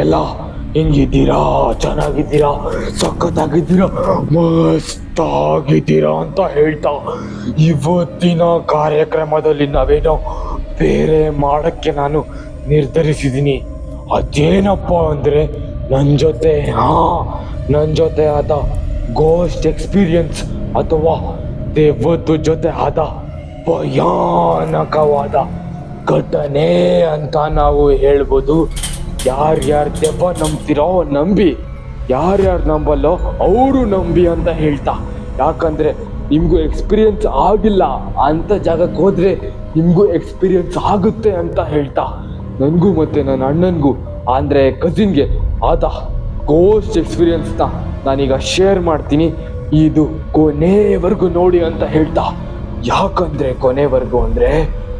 ಎಲ್ಲ ಹೆಂಗಿದ್ದೀರಾ? ಚೆನ್ನಾಗಿದ್ದೀರಾ? ಸಖತ್ತಾಗಿದ್ದೀರಾ? ಮಸ್ತಾಗಿದ್ದೀರಾ ಅಂತ ಹೇಳ್ತಾ ಇವತ್ತಿನ ಕಾರ್ಯಕ್ರಮದಲ್ಲಿ ನಾವೇನೋ ಬೇರೆ ಮಾಡೋಕ್ಕೆ ನಾನು ನಿರ್ಧರಿಸಿದ್ದೀನಿ. ಅದೇನಪ್ಪ ಅಂದರೆ ನನ್ನ ಜೊತೆ, ಹಾ ನನ್ನ ಜೊತೆ ಆದ ಗೋಸ್ಟ್ ಎಕ್ಸ್ಪೀರಿಯನ್ಸ್ ಅಥವಾ ದೇವದ್ದು ಜೊತೆ ಆದ ಭಯಾನಕವಾದ ಘಟನೆ ಅಂತ ನಾವು ಹೇಳ್ಬೋದು. ಯಾರ್ಯಾರು ದೆವ್ವ ನಂಬ್ತಿರೋ ನಂಬಿ. ಯಾರ್ಯಾರು ನಂಬಲ್ಲೋ ಅವರು ನಂಬಿ ಅಂತ ಹೇಳ್ತಾ. ಯಾಕಂದ್ರೆ ನಿಮಗೂ ಎಕ್ಸ್ಪೀರಿಯನ್ಸ್ ಆಗಿಲ್ಲ ಅಂತ ಜಾಗಕ್ಕೆ ಹೋದರೆ ನಿಮಗೂ ಎಕ್ಸ್ಪೀರಿಯನ್ಸ್ ಆಗುತ್ತೆ ಅಂತ ಹೇಳ್ತಾ. ನನಗೂ ಮತ್ತೆ ನನ್ನ ಅಣ್ಣನಿಗೂ, ಅಂದರೆ ಕಸಿನ್ಗೆ ಆತ ಗೋಸ್ಟ್ ಎಕ್ಸ್ಪೀರಿಯನ್ಸ್ನ ನಾನೀಗ ಶೇರ್ ಮಾಡ್ತೀನಿ. ಇದು ಕೊನೆವರೆಗೂ ನೋಡಿ ಅಂತ ಹೇಳ್ತಾ. ಯಾಕಂದ್ರೆ ಕೊನೆವರೆಗೂ ಅಂದರೆ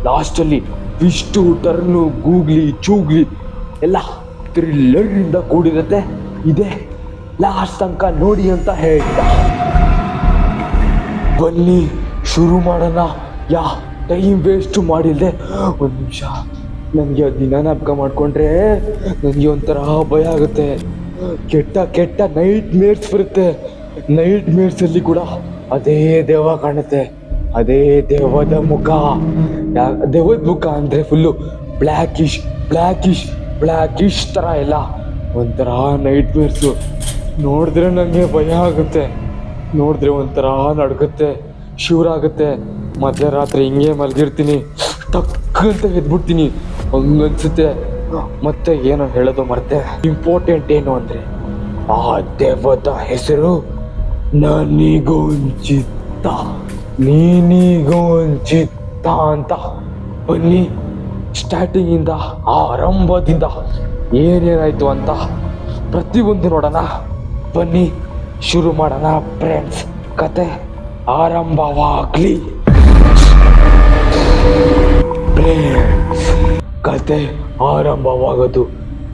ಲಾಸ್ಟಲ್ಲಿ ಇಷ್ಟು ಟರ್ನು, ಗೂಗ್ಲಿ, ಚೂಗ್ಲಿ ಎಲ್ಲ ಥ್ರಿಲ್ಲರ್ನಿಂದ ಕೂಡಿರುತ್ತೆ. ಇದೆ. ಲಾಸ್ಟ್ ತನಕ ನೋಡಿ ಅಂತ ಹೇಳಿದ ಬನ್ನಿ, ಶುರು ಮಾಡೋಣ. ಯಾ, ಟೈಮ್ ವೇಸ್ಟ್ ಮಾಡಿಲ್ಲದೆ ಒಂದು ನಿಮಿಷ. ನನಗೆ ದಿನ ನಾಪಕ ಮಾಡಿಕೊಂಡ್ರೆ ನನಗೆ ಒಂಥರ ಭಯ ಆಗುತ್ತೆ. ಕೆಟ್ಟ ಕೆಟ್ಟ ನೈಟ್ ಮೇರ್ಸ್ ಬರುತ್ತೆ. ನೈಟ್ ಮೇರ್ಸಲ್ಲಿ ಕೂಡ ಅದೇ ದೇವ ಕಾಣುತ್ತೆ. ಅದೇ ದೇವದ ಮುಖ. ದೇವದ ಮುಖ ಅಂದರೆ ಫುಲ್ಲು ಬ್ಲ್ಯಾಕಿಶ್ ಬ್ಲ್ಯಾಕಿಶ್ ಬ್ಲ್ಯಾಕಿಶ್ ಥರ ಎಲ್ಲ ಒಂಥರ ನೈಟ್ ಮೇರ್ಸು ನೋಡಿದ್ರೆ ನನಗೆ ಭಯ ಆಗುತ್ತೆ. ನೋಡಿದ್ರೆ ಒಂಥರ ನಡ್ಗುತ್ತೆ ಮಧ್ಯ ಮಧ್ಯರಾತ್ರಿ ಹಿಂಗೆ ಮಲಗಿರ್ತೀನಿ. ಟಕ್ ಅಂತ ಎದ್ಬಿಡ್ತೀನಿ. ಹಂಗನ್ಸುತ್ತೆ. ಮತ್ತೆ ಏನೋ ಹೇಳೋದು ಮರ್ತೆ. ಇಂಪಾರ್ಟೆಂಟ್ ಏನು ಅಂದರೆ, ಆ ದೇವದ ಹೆಸರು ನನಿಗೊಂಚಿತ್ತ. ನೀನಿಗೊಂಚಿತ್ತ ಅಂತ. ಬನ್ನಿ. ಸ್ಟಾರ್ಟಿಂಗಿಂದ ಆರಂಭದಿಂದ ಏನೇನಾಯಿತು ಅಂತ ಪ್ರತಿಯೊಂದು ನೋಡೋಣ. ಬನ್ನಿ, ಶುರು ಮಾಡೋಣ ಫ್ರೆಂಡ್ಸ್ ಕತೆ ಆರಂಭವಾಗಲಿ. ಫ್ರೆಂಡ್ಸ್ ಕತೆ ಆರಂಭವಾಗೋದು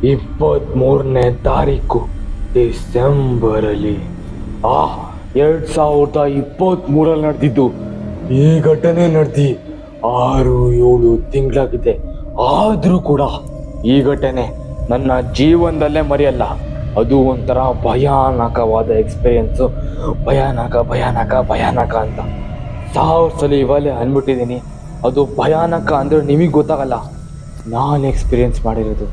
ಇಪ್ಪತ್ತ್ಮೂರನೇ ತಾರೀಕು ಡಿಸೆಂಬರಲ್ಲಿ. ಆ, ಎರಡು ಸಾವಿರದ ಇಪ್ಪತ್ತ್ಮೂರಲ್ಲಿ ನಡೆದಿದ್ದು ಈ ಘಟನೆ ನಡೆದು. ಆರು, ಏಳು ತಿಂಗಳಾಗಿದೆ. ಆದರೂ ಕೂಡ ಈ ಘಟನೆ ನನ್ನ ಜೀವನದಲ್ಲೇ ಮರೆಯಲ್ಲ. ಅದು ಒಂಥರ ಭಯಾನಕವಾದ ಎಕ್ಸ್ಪೀರಿಯನ್ಸು ಭಯಾನಕ ಭಯಾನಕ ಭಯಾನಕ ಅಂತ. ಸಾವಿರ ಸಲ ಇವಾಗಲೇ ಅಂದ್ಬಿಟ್ಟಿದ್ದೀನಿ ಅದು ಭಯಾನಕ ಅಂದರೆ ನಿಮಗೆ ಗೊತ್ತಾಗಲ್ಲ. ನಾನು ಎಕ್ಸ್ಪೀರಿಯನ್ಸ್ ಮಾಡಿರೋದು.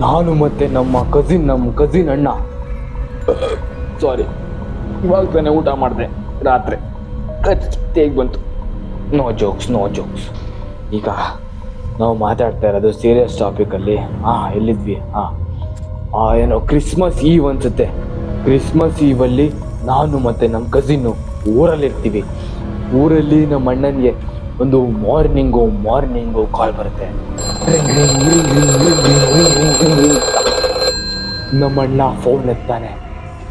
ನಾನು ಮತ್ತು ನಮ್ಮ ಕಸಿನ್ ನಮ್ಮ ಕಸಿನ್ ಅಣ್ಣ. ಸಾರಿ ಇವಾಗ ತಾನೇ ಊಟ ಮಾಡಿದೆ, ರಾತ್ರಿ. ಕತ್ತೇಗೆ ಬಂತು. ನೋ ಜೋಕ್ಸ್ ನೋ ಜೋಕ್ಸ್ ಈಗ ನಾವು ಮಾತಾಡ್ತಾ ಇರೋದು ಸೀರಿಯಸ್ ಟಾಪಿಕಲ್ಲಿ ಹಾಂ ಎಲ್ಲಿದ್ವಿ? ಹಾಂ ಏನೋ ಕ್ರಿಸ್ಮಸ್ ಈವ್ ಅನಿಸುತ್ತೆ. ಕ್ರಿಸ್ಮಸ್ ಈವಲ್ಲಿ ನಾನು ಮತ್ತು ನಮ್ಮ ಕಸಿನ್ನು ಊರಲ್ಲಿರ್ತೀವಿ. ಊರಲ್ಲಿ ನಮ್ಮ ಅಣ್ಣನಿಗೆ ಒಂದು ಮಾರ್ನಿಂಗು ಮಾರ್ನಿಂಗು ಕಾಲ್ ಬರುತ್ತೆ. ನಮ್ಮ ಅಣ್ಣ ಫೋನ್ ಎತ್ತಾನೆ.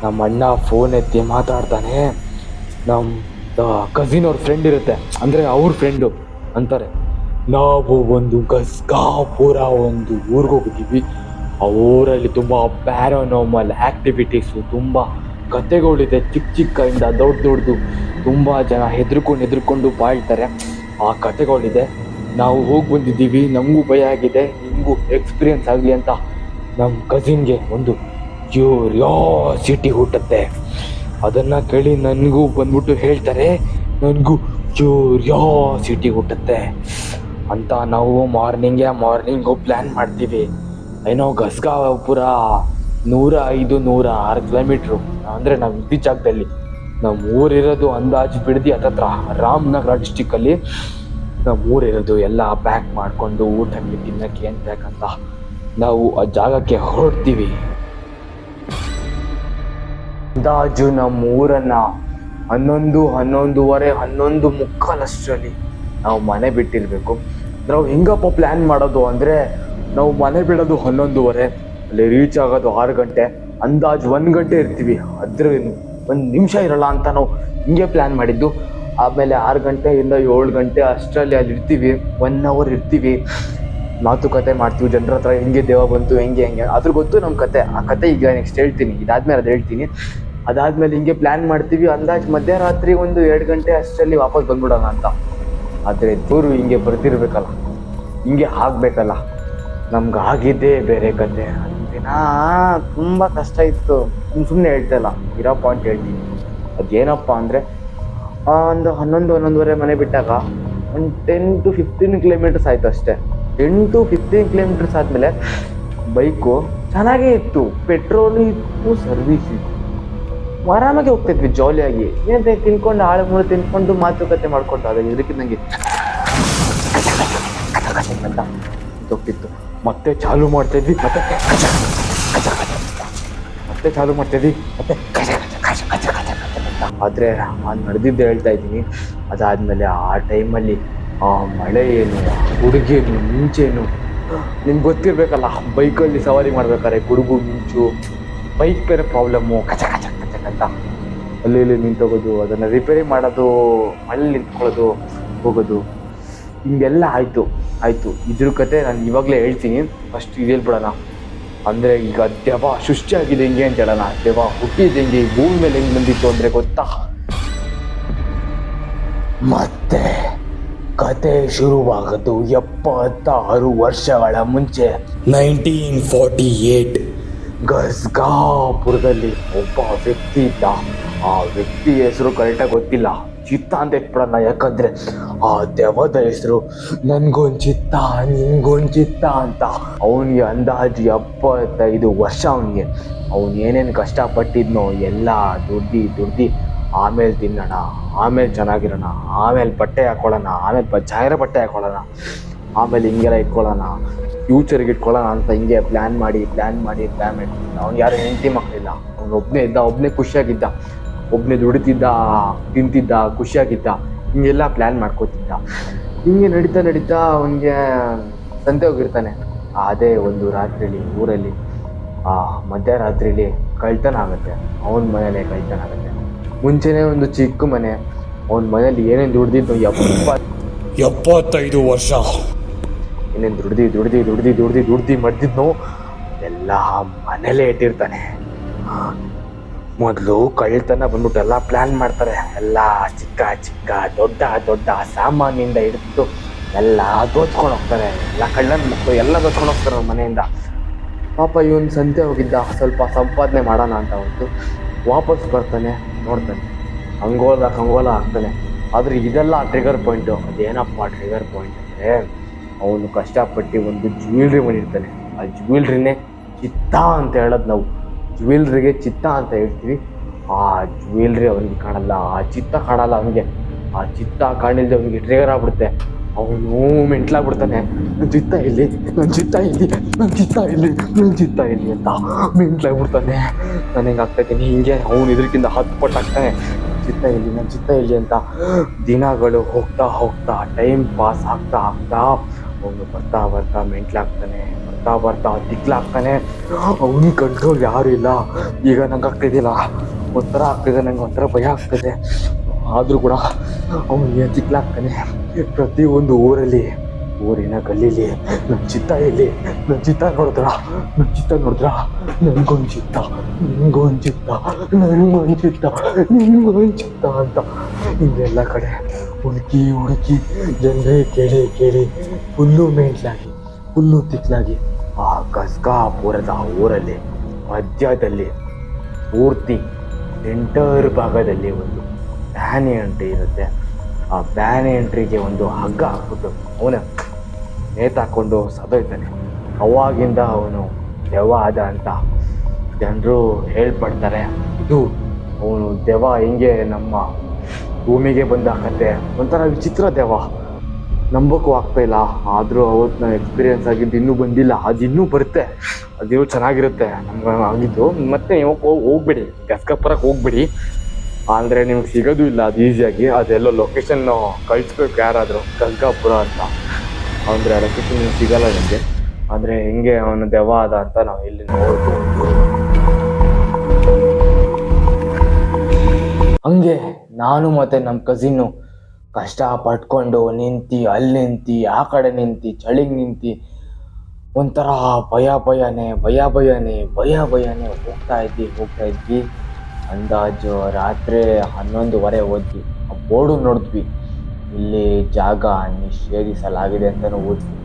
ನಮ್ಮ ಅಣ್ಣ ಫೋನ್ ಎತ್ತಿ ಮಾತಾಡ್ತಾನೆ. ನಮ್ಮ ಕಸಿನ್ ಅವ್ರ ಫ್ರೆಂಡ್ ಇರುತ್ತೆ. ಅಂದರೆ ಅವ್ರ ಫ್ರೆಂಡು ಅಂತಾರೆ. ನಾವು ಒಂದು ಗಸ್ಗಾಪುರ ಒಂದು ಊರಿಗೆ ಹೋಗಿದ್ದೀವಿ ಊರಲ್ಲಿ ತುಂಬ ಪ್ಯಾರೋನಾಮಲ್ ಆ್ಯಕ್ಟಿವಿಟೀಸು ತುಂಬ ಕತೆಗಳಿದೆ. ಚಿಕ್ಕ ಚಿಕ್ಕಯಿಂದ ದೊಡ್ಡ ದೊಡ್ಡದು ತುಂಬ ಜನ ಹೆದರ್ಕೊಂಡು ಹೆದರ್ಕೊಂಡು ಬಾಳ್ತಾರೆ. ಆ ಕತೆಗಳಿದೆ. ನಾವು ಹೋಗಿ ಬಂದಿದ್ದೀವಿ. ನಮಗೂ ಭಯ ಆಗಿದೆ. ನಿಮಗೂ ಎಕ್ಸ್ಪೀರಿಯನ್ಸ್ ಆಗಲಿ ಅಂತ ನಮ್ಮ ಕಸಿನ್ಗೆ ಒಂದು ಕ್ಯೂರಿಯಾಸಿಟಿ ಹುಟ್ಟುತ್ತೆ. ಅದನ್ನು ಕೇಳಿ ನನಗೂ ಬಂದ್ಬಿಟ್ಟು ಹೇಳ್ತಾರೆ, ನನಗೂ ಸಿಟಿ ಹುಟ್ಟುತ್ತೆ. ಅಂತ ನಾವು ಮಾರ್ನಿಂಗೇ ಮಾರ್ನಿಂಗು ಪ್ಲ್ಯಾನ್ ಮಾಡ್ತೀವಿ. ಏನೋ ಗಸ್ಗಾಪುರ ನೂರ ಐದು, ನೂರ ಆರು ಕಿಲೋಮೀಟ್ರು ಅಂದರೆ ನಾವು ಇದ್ದ ಜಾಗದಲ್ಲಿ. ನಮ್ಮ ಊರಿರೋದು ಅಂದಾಜು ಬಿಡದಿ ಹತ್ತತ್ರ ರಾಮನಗರ ಡಿಸ್ಟಿಕ್ಕಲ್ಲಿ ನಮ್ಮ ಊರಿರೋದು ಎಲ್ಲ ಪ್ಯಾಕ್ ಮಾಡಿಕೊಂಡು ಊಟಕ್ಕೆ ತಿನ್ನಕ್ಕೆ ಏನು ಬೇಕಂತ ನಾವು ಆ ಜಾಗಕ್ಕೆ ಹೊರಡ್ತೀವಿ. ಅಂದಾಜು ನಮ್ಮ ಊರನ್ನ ಹನ್ನೊಂದು, ಹನ್ನೊಂದುವರೆ, ಹನ್ನೊಂದು ಮುಕ್ಕಾಲಷ್ಟರಲ್ಲಿ ನಾವು ಮನೆ ಬಿಟ್ಟಿರಬೇಕು. ನಾವು ಹೆಂಗಪ್ಪ ಪ್ಲ್ಯಾನ್ ಮಾಡೋದು ಅಂದರೆ ನಾವು ಮನೆ ಬಿಡೋದು ಹನ್ನೊಂದುವರೆ, ಅಲ್ಲಿ ರೀಚ್ ಆಗೋದು ಆರು ಗಂಟೆ, ಅಂದಾಜು ಒಂದು ಗಂಟೆ ಇರ್ತೀವಿ. ಅದ್ರ ಒಂದು ನಿಮಿಷ ಇರಲ್ಲ ಅಂತ ನಾವು ಹಿಂಗೆ ಪ್ಲ್ಯಾನ್ ಮಾಡಿದ್ದು. ಆಮೇಲೆ ಆರು ಗಂಟೆಯಿಂದ ಏಳು ಗಂಟೆ ಅಷ್ಟರಲ್ಲಿ ಅಲ್ಲಿ ಇರ್ತೀವಿ. ಒನ್ ಅವರ್ ಇರ್ತೀವಿ. ಮಾತುಕತೆ ಮಾಡ್ತೀವಿ. ಜನರ ಹತ್ರ ಹೆಂಗೆ ದೇವ ಬಂತು, ಹೆಂಗೆ ಹೆಂಗೆ. ಅದ್ರ ಗೊತ್ತು ನಮ್ಮ ಕತೆ. ಆ ಕತೆ ಈಗ ನೆಕ್ಸ್ಟ್ ಹೇಳ್ತೀನಿ. ಇದಾದ್ಮೇಲೆ ಅದು ಹೇಳ್ತೀನಿ. ಅದಾದ್ಮೇಲೆ ಹಿಂಗೆ ಪ್ಲ್ಯಾನ್ ಮಾಡ್ತೀವಿ. ಅಂದಾಜು ಮಧ್ಯರಾತ್ರಿ ಒಂದು ಎರಡು ಗಂಟೆ ಅಷ್ಟರಲ್ಲಿ ವಾಪಸ್ ಬಂದ್ಬಿಡೋಣ ಅಂತ. ಆದರೆ ದೂರು ಹಿಂಗೆ ಬರ್ತಿರ್ಬೇಕಲ್ಲ ಹಿಂಗೆ ಆಗಬೇಕಲ್ಲ. ನಮ್ಗೆ ಆಗಿದ್ದೇ ಬೇರೆ ಕತೆ ದಿನ ತುಂಬ ಕಷ್ಟ ಇತ್ತು. ಸುಮ್ಮನೆ ಹೇಳ್ತಾ ಇಲ್ಲ. ಇರೋ ಪಾಯಿಂಟ್ ಹೇಳ್ತೀನಿ. ಅದೇನಪ್ಪ ಅಂದರೆ ಒಂದು ಹನ್ನೊಂದು, ಹನ್ನೊಂದುವರೆ ಮನೆ ಬಿಟ್ಟಾಗ ಒಂದು ಟೆನ್ ಟು ಫಿಫ್ಟೀನ್ ಕಿಲೋಮೀಟರ್ಸ್ ಆಯಿತು ಅಷ್ಟೇ. ಟೆನ್ ಟು ಫಿಫ್ಟೀನ್ ಕಿಲೋಮೀಟರ್ಸ್ ಆದಮೇಲೆ ಬೈಕು ಚೆನ್ನಾಗೇ ಇತ್ತು. ಪೆಟ್ರೋಲು ಇತ್ತು ಸರ್ವಿಸ್ ಇತ್ತು. ಆರಾಮಾಗಿ ಹೋಗ್ತಿದ್ವಿ ಜಾಲಿಯಾಗಿ ಏನಂತ ತಿನ್ಕೊಂಡು ಆಳು ಮೂರು ತಿನ್ಕೊಂಡು ಮಾತುಕತೆ ಮಾಡ್ಕೊಂಡು ಅದ ಇದಕ್ಕಿದ್ದಂಗೆ ಹೋಗ್ತಿತ್ತು ಮತ್ತೆ ಚಾಲು ಮಾಡ್ತಾ ಇದ್ವಿ ಮತ್ತೆ. ಮತ್ತೆ ಚಾಲು ಮಾಡ್ತಾ ಇದ್ವಿ ಮತ್ತೆ. ಆದ್ರೆ ನಾನು ನಡೆದಿದ್ದು ಹೇಳ್ತಾ ಇದ್ದೀನಿ ಅದಾದ್ಮೇಲೆ ಆ ಟೈಮಲ್ಲಿ ಆ ಮಳೆ ಏನು ಗುಡುಗೇನು ಮಿಂಚೇನು ನಿಮ್ಗೆ ಗೊತ್ತಿರ್ಬೇಕಲ್ಲ, ಬೈಕಲ್ಲಿ ಸವಾರಿ ಮಾಡ್ಬೇಕಾದ್ರೆ ಗುಡುಗು, ಮಿಂಚು, ಬೈಕ್ ಬೇರೆ ಪ್ರಾಬ್ಲಮ್ಮು ಕಚ ಕಚ ಅಂತ. ಅಲ್ಲಿ, ಇಲ್ಲಿ ನಿಂತೋಗೋದು, ಅದನ್ನು ರಿಪೇರಿ ಮಾಡೋದು, ಅಲ್ಲಿ ನಿಂತ್ಕೊಳ್ಳೋದು, ಹೋಗೋದು. ಹಿಂಗೆಲ್ಲ ಆಯಿತು ಆಯಿತು. ಇದ್ರ ಕತೆ ನಾನು ಇವಾಗಲೇ ಹೇಳ್ತೀನಿ. ಫಸ್ಟ್ ಇದು ಬಿಡೋಣ ಅಂದರೆ ಈಗ ದೆವ ಸೃಷ್ಟಿಯಾಗಿದೆ ಹೆಂಗೆ ಅಂತ ಹೇಳೋಣ. ದೆವ ಹುಟ್ಟಿದ ಹೆಂಗೆ, ಭೂಮಿ ಮೇಲೆ ಹೆಂಗೆ ಬಂದಿತ್ತು ಅಂದರೆ ಗೊತ್ತಾ? ಮತ್ತೆ ಕತೆ ಶುರುವಾಗದು ಎಪ್ಪತ್ತಾರು ವರ್ಷಗಳ ಮುಂಚೆ. ನೈನ್ಟೀನ್ ಫಾರ್ಟಿ ಏಟ್ ಗಸ್ಗಾಪುರದಲ್ಲಿ ಒಬ್ಬ ವ್ಯಕ್ತಿ ಇದ್ದ ಆ ವ್ಯಕ್ತಿ ಹೆಸರು ಕರೆಕ್ಟಾಗಿ ಗೊತ್ತಿಲ್ಲ. ಚಿತ್ತ ಅಂತ ಇಟ್ಬಿಡೋಣ ಯಾಕಂದ್ರೆ ಆ ದೆವದ ಹೆಸರು ನನ್ಗೊಂದ್ ಚಿತ್ತ, ನಿನ್ಗೊಂದ್ ಚಿತ್ತ ಅಂತ. ಅವನಿಗೆ ಅಂದಾಜು ಎಪ್ಪತ್ತೈದು ವರ್ಷ ಅವನಿಗೆ. ಅವನು ಏನೇನು ಕಷ್ಟಪಟ್ಟಿದ್ನೋ ಎಲ್ಲ ದುಡ್ದು ದುಡ್ದು ಆಮೇಲೆ ತಿನ್ನೋಣ, ಆಮೇಲೆ ಚೆನ್ನಾಗಿರೋಣ, ಆಮೇಲೆ ಬಟ್ಟೆ ಹಾಕೊಳ್ಳೋಣ, ಆಮೇಲೆ ಚೆನ್ನಾಗಿರೋ ಬಟ್ಟೆ ಹಾಕೊಳ್ಳೋಣ, ಆಮೇಲೆ ಹಿಂಗೆಲ್ಲ ಇಟ್ಕೊಳ್ಳೋಣ. ಫ್ಯೂಚರ್ಗೆ ಇಟ್ಕೊಳ್ಳೋಣ ಅಂತ ಹಿಂಗೆ ಪ್ಲ್ಯಾನ್ ಮಾಡಿ ಪ್ಲ್ಯಾನ್ ಮಾಡಿ ಪ್ಲ್ಯಾನ್ ಮಾಡಿ. ಅವ್ನು ಯಾರು ಹೆಂಡತಿ ಮಕ್ಕಳಿಲ್ಲ. ಅವ್ನು ಒಬ್ಬನೇ ಇದ್ದ ಒಬ್ಬನೇ ಖುಷಿಯಾಗಿದ್ದ. ಒಬ್ಬನೇ ದುಡಿತಿದ್ದ, ತಿಂತಿದ್ದ, ಖುಷಿಯಾಗಿದ್ದ. ಹಿಂಗೆಲ್ಲ ಪ್ಲ್ಯಾನ್ ಮಾಡ್ಕೋತಿದ್ದ. ಹಿಂಗೆ ನಡೀತಾ ನಡೀತಾ ಅವನಿಗೆ ಸಂತೆ ಹೋಗಿರ್ತಾನೆ. ಅದೇ ಒಂದು ರಾತ್ರಿಲಿ, ಊರಲ್ಲಿ. ಆ ಮಧ್ಯರಾತ್ರಿಲಿ ಕಳ್ತನ ಆಗುತ್ತೆ. ಅವನ ಮನೇಲೆ ಕಳ್ತನ ಆಗುತ್ತೆ. ಮುಂಚೆನೇ ಒಂದು ಚಿಕ್ಕ ಮನೆ. ಅವನ ಮನೇಲಿ ಏನೇನು ದುಡ್ದಿದ್ದು ಎಪ್ಪ ಎಪ್ಪತ್ತೈದು ವರ್ಷ. ಏನೇನು ದುಡ್ದು ದುಡ್ದು ದುಡ್ದು ದುಡ್ದು ದುಡ್ದು ಮಡ್ದಿದ್ನು? ಎಲ್ಲ ಮನೇಲೇ ಇಟ್ಟಿರ್ತಾನೆ. ಮೊದಲು ಕಳ್ತನ ಬಂದ್ಬಿಟ್ಟು ಎಲ್ಲ ಪ್ಲ್ಯಾನ್ ಮಾಡ್ತಾರೆ. ಎಲ್ಲ ಚಿಕ್ಕ ಚಿಕ್ಕ, ದೊಡ್ಡ ದೊಡ್ಡ ಸಾಮಾನಿಂದ ಹಿಡಿದು ಎಲ್ಲ ದೋಚ್ಕೊಂಡು ಹೋಗ್ತಾರೆ. ಎಲ್ಲ ಕಳ್ಳನ ಮಕ್ಕಳು ಎಲ್ಲ ದೋಚ್ಕೊಂಡು ಹೋಗ್ತಾರೆ ಅವ್ರ ಮನೆಯಿಂದ. ಪಾಪ ಇವನು ಸಂತೆ ಹೋಗಿದ್ದ. ಸ್ವಲ್ಪ ಸಂಪಾದನೆ ಮಾಡೋಣ ಅಂತ ಹೊತ್ತು ವಾಪಸ್ ಬರ್ತಾನೆ, ನೋಡ್ತಾನೆ. ಅಂಗೋಲ ಕಂಗೋಲ ಆಗ್ತಾನೆ. ಆದರೆ ಇದೆಲ್ಲ ಟ್ರಿಗರ್ ಪಾಯಿಂಟು ಅದೇನಪ್ಪ ಟ್ರಿಗರ್ ಪಾಯಿಂಟ್ ಅಂದರೆ ಅವನು ಕಷ್ಟಪಟ್ಟು ಒಂದು ಜ್ಯುವೆಲ್ರಿ ಮಾಡಿರ್ತಾನೆ ಆ ಜ್ಯುವೆಲ್ರಿನೇ ಚಿತ್ತ ಅಂತ ಹೇಳೋದು ನಾವು. ಜ್ಯುವೆಲ್ರಿಗೆ ಚಿತ್ತ ಅಂತ ಹೇಳ್ತೀವಿ. ಆ ಜ್ಯುವೆಲ್ರಿ ಅವನಿಗೆ ಕಾಣಲ್ಲ, ಆ ಚಿತ್ತ ಕಾಣಲ್ಲ ಅವನಿಗೆ. ಆ ಚಿತ್ತ ಕಾಣಿಲ್ದೆ ಅವನಿಗೆ ಟ್ರಿಗರ್ ಆಗ್ಬಿಡುತ್ತೆ. ಅವನು ಮೆಂಟ್ಲಾಗ್ಬಿಡ್ತಾನೆ ನನ್ನ ಚಿತ್ತ ಇಲ್ಲಿ ನನ್ನ ಚಿತ್ತ ಇಲ್ಲಿ ನನ್ನ ಚಿತ್ತ ಇಲ್ಲಿ ನನ್ನ ಚಿತ್ತ ಇಲ್ಲಿ ಅಂತ ಮೆಂಟ್ಲಾಗ್ಬಿಡ್ತಾನೆ ನಾನು ಹೆಂಗೆ ಆಗ್ತಾಯಿದ್ದೀನಿ ಹಿಂಗೆ ಅವನು ಇದಕ್ಕಿಂತ ಹತ್ತು ಪಟ್ಟು ಆಗ್ತಾನೆ ಚಿತ್ತ ಇಲ್ಲಿ ನನ್ನ ಚಿತ್ತ ಇಲ್ಲಿ ಅಂತ ದಿನಗಳು ಹೋಗ್ತಾ ಹೋಗ್ತಾ ಟೈಮ್ ಪಾಸ್ ಆಗ್ತಾ ಆಗ್ತಾ ಅವನು ಬರ್ತಾ ಬರ್ತಾ ಮೆಂಟ್ಲಾಗ್ತಾನೆ, ಬರ್ತಾ ಬರ್ತಾ ದಿಕ್ಲಾಗ್ತಾನೆ ಅವನ ಕಂಟ್ರೋಲ್ ಯಾರು ಇಲ್ಲ. ಈಗ ನಂಗೆ ಆಗ್ತಿದ್ದಿಲ್ಲ ಒಂಥರ ಆಗ್ತಿದೆ, ನಂಗೆ ಒಂಥರ ಭಯ ಆಗ್ತಿದೆ. ಆದರೂ ಕೂಡ ಅವನಿಗೆ ಹಾಕ್ತಾನೆ ಪ್ರತಿಯೊಂದು ಊರಲ್ಲಿ ಊರಿನ ಗಲ್ಲಿಲಿ ನನ್ನ ಚಿತ್ತ ಎಲ್ಲಿ? ನನ್ನ ಚಿತ್ತ ನೋಡಿದ್ರ? ನನ್ನ ಚಿತ್ತ ನೋಡಿದ್ರ? ನನ್ಗೊಂದ್ ಚಿತ್ತ ನಿನ್ಗೊಂದು ಚಿತ್ತ ನನ್ಗೊಂದ್ ಚಿತ್ತ ನಿನ್ಗೊಂದು ಚಿತ್ತ ಅಂತ. ಹಿಂಗೆಲ್ಲ ಕಡೆ ಹುಡುಕಿ ಹುಡುಕಿ, ಜನರೇ ಕೇಳಿ ಕೇಳಿ, ಹುಲ್ಲು ಮೇಂಟ್ಲಾಗಿ, ಹುಲ್ಲು ತಿಕ್ಲಾಗಿ ಆ ಕಸ್ಕಾಪುರದ ಊರಲ್ಲಿ, ಮಧ್ಯದಲ್ಲಿ, ಪೂರ್ತಿ ಎಂಟರ್ ಭಾಗದಲ್ಲಿ ಒಂದು ಬ್ಯಾನೆ ಎಂಟ್ರಿ ಇರುತ್ತೆ. ಆ ಬ್ಯಾನ್ ಎಂಟ್ರಿಗೆ ಒಂದು ಹಗ್ಗ ಹಾಕ್ಬಿಟ್ಟು, ಅವನ ನೇತಾಕೊಂಡು ಸತ್ತೋಯ್ತಾನೆ ಅವಾಗಿಂದ ಅವನು ದೆವ್ವ ಆದ ಅಂತ ಜನರು ಹೇಳ್ಪಡ್ತಾರೆ. ಇದು ಅವನು ದೆವ್ವ ಹಿಂಗೆ ನಮ್ಮ ಭೂಮಿಗೆ ಬಂದ ಕತೆ. ಒಂಥರ ವಿಚಿತ್ರ ದೆವ್ವ. ನಂಬೋಕ್ಕೂ ಇಲ್ಲ. ಆದರೂ ಅವತ್ತು ನಾನು ಎಕ್ಸ್ಪೀರಿಯನ್ಸ್ ಆಗಿದ್ದು ಇನ್ನೂ ಬಂದಿಲ್ಲ. ಅದು ಇನ್ನೂ ಬರುತ್ತೆ. ಅದಿನ್ನೂ ಚೆನ್ನಾಗಿರುತ್ತೆ. ನಮ್ಗೆ ಆಗಿದ್ದು. ಮತ್ತೆ ನೀವು ಹೋಗ್- ಹೋಗ್ಬಿಡಿ. ಗಸ್ಕಪುರಕ್ಕೆ ಹೋಗ್ಬಿಡಿ. ಅಂದರೆ ನಿಮ್ಗೆ ಸಿಗೋದು ಇಲ್ಲ ಅದು ಈಸಿಯಾಗಿ ಅದೆಲ್ಲೋ ಲೊಕೇಶನ್ ಕಳಿಸ್ಬೇಕು ಯಾರಾದರೂ. ಗಂಗಾಪುರ ಅಂತ. ಅಂದರೆ ಲೊಕೇಶನ್ ಸಿಗಲ್ಲ ನಿಮಗೆ. ಆದ್ರೆ ಹೆಂಗೆ ಅವನು ದೆವ್ವ ಅದ ಅಂತ ನಾವು ಇಲ್ಲಿ ನೋಡ್ಬೋದು. ಹಂಗೆ ನಾನು ಮತ್ತು ನಮ್ಮ ಕಸಿನ್ನು ಕಷ್ಟ ಪಟ್ಕೊಂಡು ನಿಂತು, ಅಲ್ಲಿ ನಿಂತು, ಆ ಕಡೆ ನಿಂತು, ಚಳಿಗೆ ನಿಂತು, ಒಂಥರ ಭಯ ಭಯನೇ ಭಯ ಭಯನೇ ಭಯ ಭಯನೇ ಹೋಗ್ತಾ ಇದ್ವಿ ಹೋಗ್ತಾ ಇದ್ವಿ. ಅಂದಾಜು ರಾತ್ರಿ ಹನ್ನೊಂದುವರೆ ಹೋದ್ವಿ. ಆ ಬೋರ್ಡು ನೋಡಿದ್ವಿ. ಇಲ್ಲಿ ಜಾಗ ನಿಷೇಧಿಸಲಾಗಿದೆ ಅಂತಲೂ ಓದ್ವಿ.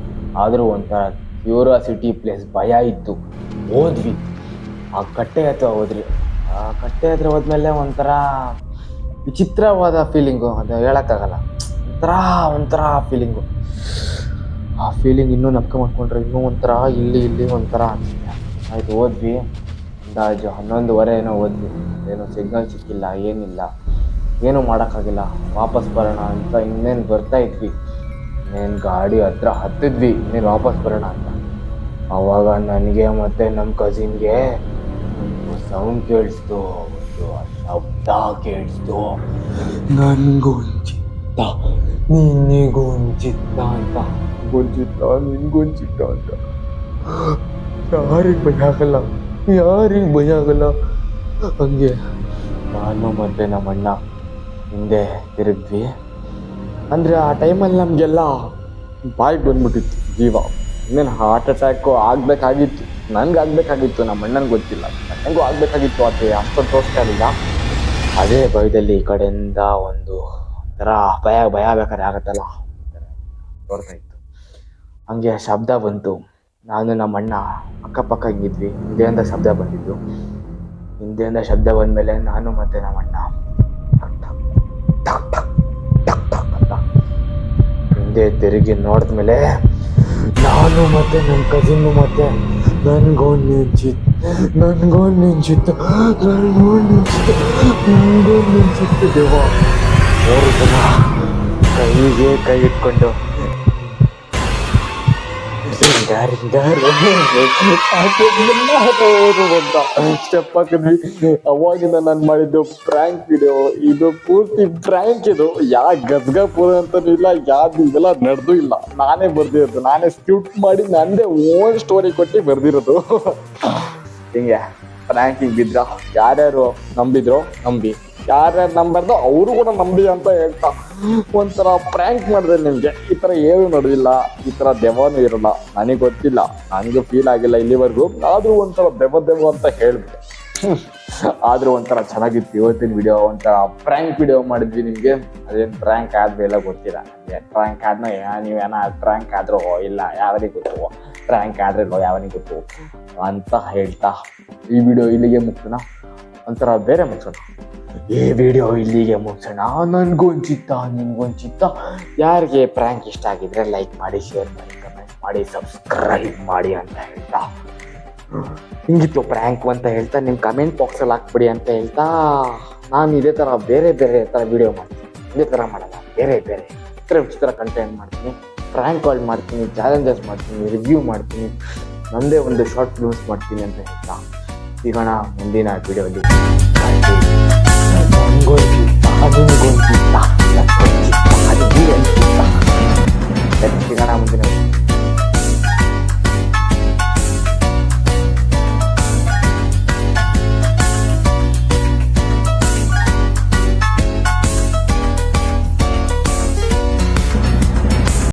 ಆದರೂ ಒಂಥರ ಕ್ಯೂರಿಯಾಸಿಟಿ ಪ್ಲೇಸ್ ಭಯ ಇತ್ತು. ಹೋದ್ವಿ ಆ ಕಟ್ಟೆ ಹತ್ರ ಹೋದ್ರಿ ಆ ಕಟ್ಟೆ ಹತ್ರ ಹೋದ್ಮೇಲೆ ಒಂಥರ ವಿಚಿತ್ರವಾದ ಫೀಲಿಂಗು ಅದು ಹೇಳೋಕ್ಕಾಗಲ್ಲ. ಒಂಥರ ಒಂಥರ ಫೀಲಿಂಗು ಆ ಫೀಲಿಂಗ್ ಇನ್ನೂ ನಪ್ಕ ಮಾಡ್ಕೊಂಡ್ರೆ ಇನ್ನೂ ಒಂಥರ ಇಲ್ಲಿ ಇಲ್ಲಿ ಒಂಥರ ಆಯ್ತು ಹೋದ್ವಿ ಅಂದಾಜು ಹನ್ನೊಂದುವರೆ ಏನೋ ಹೋದ್ವಿ ಏನೋ ಸಿಗ್ನಲ್ ಸಿಕ್ಕಿಲ್ಲ, ಏನಿಲ್ಲ. ಏನೂ ಮಾಡೋಕ್ಕಾಗಿಲ್ಲ. ವಾಪಸ್ ಬರೋಣ ಅಂತ ಇನ್ನೇನು ಬರ್ತಾ ಇದ್ವಿ. ಇನ್ನೇನು ಗಾಡಿ ಹತ್ರ ಹತ್ತಿದ್ವಿ ಇನ್ನೇನು ವಾಪಸ್ ಬರೋಣ ಅಂತ. ಆವಾಗ ನನಗೆ ಮತ್ತು ನಮ್ಮ ಕಸಿನ್ಗೆ ಸೌಂಡ್ ಕೇಳಿಸ್ತು ಒಂದು ಶಬ್ದ ಕೇಳಿಸ್ತು. ನನಗೊಂಚಿತ್ತ ನಿನಗೊಂಚಿತ್ತ ಅಂತ. ಗೊಂಚಿತ್ತ ನಿನ್ಗೊಂಚಿತ್ತ ಅಂತ. ಯಾರಿಗೆ ಭಯ ಆಗಲ್ಲ ಯಾರಿಗೆ ಭಯ ಆಗಲ್ಲ. ಹಂಗೆ. ನಾನು ಮತ್ತೆ ನಮ್ಮ ಅಣ್ಣ ಹಿಂದೆ ತಿರುಗಿದ್ವಿ. ಅಂದರೆ ಆ ಟೈಮಲ್ಲಿ ನಮಗೆಲ್ಲ ಬಾಯಿಗೆ ಬಂದ್ಬಿಟ್ಟಿತ್ತು ಜೀವ. ಇನ್ನೇನು ಹಾರ್ಟ್ ಅಟ್ಯಾಕು ಆಗಬೇಕಾಗಿತ್ತು. ನನಗೆ ಆಗಬೇಕಾಗಿತ್ತು ನಮ್ಮ ಅಣ್ಣನಿಗೆ ಗೊತ್ತಿಲ್ಲ. ನನಗೂ ಆಗಬೇಕಾಗಿತ್ತು, ಆದರೆ ಅಷ್ಟೊಂದು ತೋರಿಸ್ತಾ ಇರಲಿಲ್ಲ. ಅದೇ ಭಯದಲ್ಲಿ ಈ ಕಡೆಯಿಂದ ಒಂದು ಥರ ಭಯ ಭಯ ಬೇಕಾದ್ರೆ ಆಗತ್ತಲ್ಲ. ತೋರ್ತಾ ಇತ್ತು. ಹಂಗೆ ಶಬ್ದ ಬಂತು. ನಾನು ನಮ್ಮ ಅಣ್ಣ ಅಕ್ಕಪಕ್ಕ ಹಿಂಗಿದ್ವಿ. ಹಿಂದೆಯಿಂದ ಶಬ್ದ ಬಂದಿದ್ದು. ಹಿಂದೆಯಿಂದ ಶಬ್ದ ಬಂದಮೇಲೆ ನಾನು ಮತ್ತೆ ನಮ್ಮ ಅಣ್ಣ ಟಕ್ ಟಕ್ ಟಕ್ ಟಕ್ ಅಂತ ಹಿಂದೆ ತಿರುಗಿ ನೋಡಿದ್ಮೇಲೆ ನಾನು ಮತ್ತೆ ನನ್ನ ಕಸಿನ್ನು ಮತ್ತೆ ನನ್ಗೊಂದು ನಿಂಚಿತ್ತು ನನ್ಗೊಂದು ನಿಂಚಿತ್ತು ನನ್ಗೊಂದು ನಿಂಚಿತ್ತು ನನ್ಗೊಂದು ನಿಂಚಿತ್ತು ದೇವ. ಜನ ಕೈಗೆ ಕೈ ಇಟ್ಕೊಂಡು ಸ್ಟೆಪ್ ಹಾಕಿದ್ವಿ ಅವಾಗಿಂದ ನಾನು ಮಾಡಿದ್ದು ಪ್ರ್ಯಾಂಕ್ ವಿಡಿಯೋ ಇದು ಪೂರ್ತಿ ಪ್ರ್ಯಾಂಕ್ ಇದು. ಯಾ ಗದ್ಗಪುರ ಅಂತ ಇಲ್ಲ ಯಾವ್ದು ಇದೆಲ್ಲ ನಡೆದು ಇಲ್ಲ. ನಾನೇ ಬರ್ದಿರೋದು. ನಾನೇ ಸ್ಕ್ರಿಪ್ಟ್ ಮಾಡಿ ನಂದೇ ಓನ್ ಸ್ಟೋರಿ ಕೊಟ್ಟು ಬರ್ದಿರೋದು. ಹಿಂಗೆ. ಪ್ರ್ಯಾಂಕಿಂಗ್ ಬಿದ್ರ ಯಾರ್ಯಾರು ನಂಬಿದ್ರು ನಂಬಿ. ಯಾರ್ಯಾರು ನಂಬಾರ್ದು ಅವರು ಕೂಡ ನಂಬಿ ಅಂತ ಹೇಳ್ತಾ ಒಂಥರ ಪ್ರ್ಯಾಂಕ್ ಮಾಡಿದೆ ನಿಮಗೆ. ಈ ಥರ ಏನು ನಡೆದಿಲ್ಲ, ಈ ಥರ ದೆವನು ಇರಲ್ಲ. ನನಗೆ ಗೊತ್ತಿಲ್ಲ, ನನಗೂ ಫೀಲ್ ಆಗಿಲ್ಲ ಇಲ್ಲಿವರೆಗೂ. ಆದರೂ ಒಂಥರ ದೆವ ದೆವ ಅಂತ ಹೇಳ್ಬಿಟ್ಟೆ. ಆದರೂ ಒಂಥರ ಚೆನ್ನಾಗಿತ್ತು. ಇವತ್ತಿನ ವಿಡಿಯೋ ಒಂಥರ ಪ್ರ್ಯಾಂಕ್ ವಿಡಿಯೋ ಮಾಡಿದ್ವಿ ನಿಮಗೆ. ಅದೇನು ಪ್ರ್ಯಾಂಕ್ ಆದ್ಮೇಲೆ ಗೊತ್ತಿಲ್ಲ. ಪ್ರ್ಯಾಂಕ್ ಆದ್ನ ನೀವೇನ ಪ್ರ್ಯಾಂಕ್ ಆದ್ರೂ ಇಲ್ಲ, ಯಾರಿಗೂ ಗೊತ್ತು. ಪ್ರ್ಯಾಂಕ್ ನೋಡಿ ಯಾವನಿಗೆ ಗೊತ್ತು ಅಂತ ಹೇಳ್ತಾ ಈ ವಿಡಿಯೋ ಇಲ್ಲಿಗೆ ಮುಗ್ಸೋಣ. ಒಂಥರ ಬೇರೆ ಮುಗ್ಸೋಣ. ಈ ವಿಡಿಯೋ ಇಲ್ಲಿಗೆ ಮುಗಿಸೋಣ. ನನ್ಗೊಂಚಿತ್ತ ನಿನ್ಗೊಂಚಿತ್ತ ಯಾರಿಗೆ ಪ್ರ್ಯಾಂಕ್ ಇಷ್ಟ ಆಗಿದ್ರೆ ಲೈಕ್ ಮಾಡಿ ಶೇರ್ ಮಾಡಿ ಕಮೆಂಟ್ ಮಾಡಿ ಸಬ್ಸ್ಕ್ರೈಬ್ ಮಾಡಿ ಅಂತ ಹೇಳ್ತಾ. ಹಿಂಗಿತ್ತು ಪ್ರ್ಯಾಂಕ್ ಅಂತ ಹೇಳ್ತಾ ನಿಮ್ಮ ಕಮೆಂಟ್ ಬಾಕ್ಸಲ್ಲಿ ಹಾಕ್ಬಿಡಿ ಅಂತ ಹೇಳ್ತಾ. ನಾನು ಇದೇ ಥರ ಬೇರೆ ಬೇರೆ ಥರ ವಿಡಿಯೋ ಮಾಡ್ತೀನಿ. ಇದೇ ಥರ ಮಾಡಲ್ಲ, ಬೇರೆ ಬೇರೆ. ಚಿತ್ರ ವಿಚಿತ್ರ ಕಂಟೆಂಟ್ ಮಾಡ್ತೀನಿ. ಪ್ರ್ಯಾಂಕ್ ಕಾಲ್ ಮಾಡ್ತೀನಿ ಚಾಲೆಂಜಸ್ ಮಾಡ್ತೀನಿ ರಿವ್ಯೂ ಮಾಡ್ತೀನಿ ನಮ್ಮದೇ ಒಂದು ಶಾರ್ಟ್ ಫಿಲ್ಮ್ಸ್ ಮಾಡ್ತೀನಿ ಅಂತ ಹೇಳ್ತಾ ಸಿಗೋಣ ಮುಂದಿನ ವಿಡಿಯೋಲಿ ಸಿಗೋಣ ಮುಂದಿನ